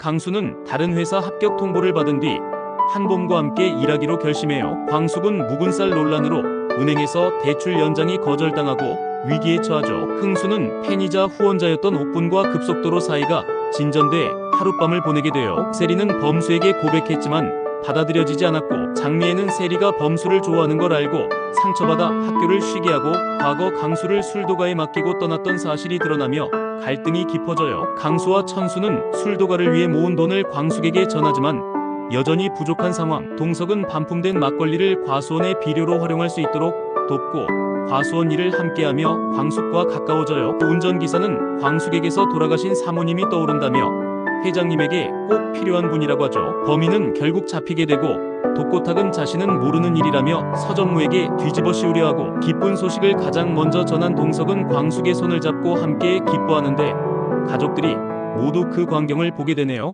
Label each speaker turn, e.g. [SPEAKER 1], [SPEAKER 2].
[SPEAKER 1] 강수는 다른 회사 합격 통보를 받은 뒤 한봄과 함께 일하기로 결심해요. 광숙은 묵은 쌀 논란으로 은행에서 대출 연장이 거절당하고 위기에 처하죠. 흥수는 팬이자 후원자였던 옥분과 급속도로 사이가 진전돼 하룻밤을 보내게 돼요. 세리는 범수에게 고백했지만 받아들여지지 않았고 장미애는 세리가 범수를 좋아하는 걸 알고 상처받아 학교를 쉬게 하고 과거 강수를 술도가에 맡기고 떠났던 사실이 드러나며 갈등이 깊어져요. 강수와 천수는 술도가를 위해 모은 돈을 광숙에게 전하지만 여전히 부족한 상황. 동석은 반품된 막걸리를 과수원의 비료로 활용할 수 있도록 돕고 과수원 일을 함께하며 광숙과 가까워져요. 운전기사는 광숙에게서 돌아가신 사모님이 떠오른다며 회장님에게 꼭 필요한 분이라고 하죠. 범인은 결국 잡히게 되고 독고탁은 자신은 모르는 일이라며 서정무에게 뒤집어 씌우려 하고 기쁜 소식을 가장 먼저 전한 동석은 광숙의 손을 잡고 함께 기뻐하는데 가족들이 모두 그 광경을 보게 되네요.